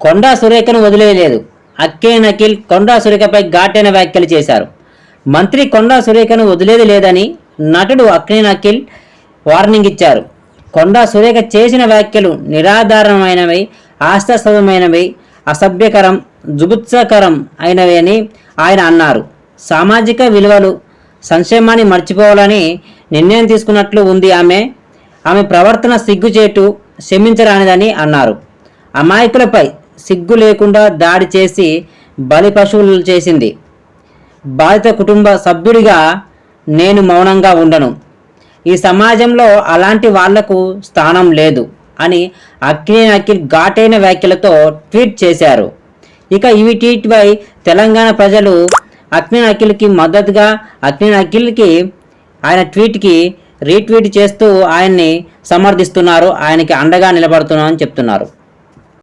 కొండా సురేఖను వదిలేయలేదు. అక్కే నకిల్ కొండా సురేఖపై ఘాటైన వ్యాఖ్యలు చేశారు. మంత్రి కొండా సురేఖను వదిలేది లేదని నటుడు అక్నే నకిల్ వార్నింగ్ ఇచ్చారు. కొండా సురేఖ చేసిన వ్యాఖ్యలు నిరాధారమైనవి హాస్యాస్పదమైనవి అసభ్యకరం జుగుత్సకరం అయినవి అని ఆయన అన్నారు. సామాజిక విలువలు సంక్షేమాన్ని మర్చిపోవాలని నిర్ణయం తీసుకున్నట్లు ఉంది ఆమె. ఆమె ప్రవర్తన సిగ్గుచేటు క్షమించరానిదని అన్నారు. అమాయకులపై సిగ్గు లేకుండా దాడి చేసి బలి పశువులు చేసింది. బాధిత కుటుంబ సభ్యుడిగా నేను మౌనంగా ఉండను. ఈ సమాజంలో అలాంటి వాళ్ళకు స్థానం లేదు అని అక్కినే అఖిల్ ఘాటైన వ్యాఖ్యలతో ట్వీట్ చేశారు. ఇక ఇవి ట్వీట్పై తెలంగాణ ప్రజలు అక్కినే అఖిల్కి మద్దతుగా అక్కినే అఖిల్కి ఆయన ట్వీట్కి రీట్వీట్ చేస్తూ ఆయన్ని సమర్థిస్తున్నారు. ఆయనకి అండగా నిలబడుతున్నామని చెప్తున్నారు.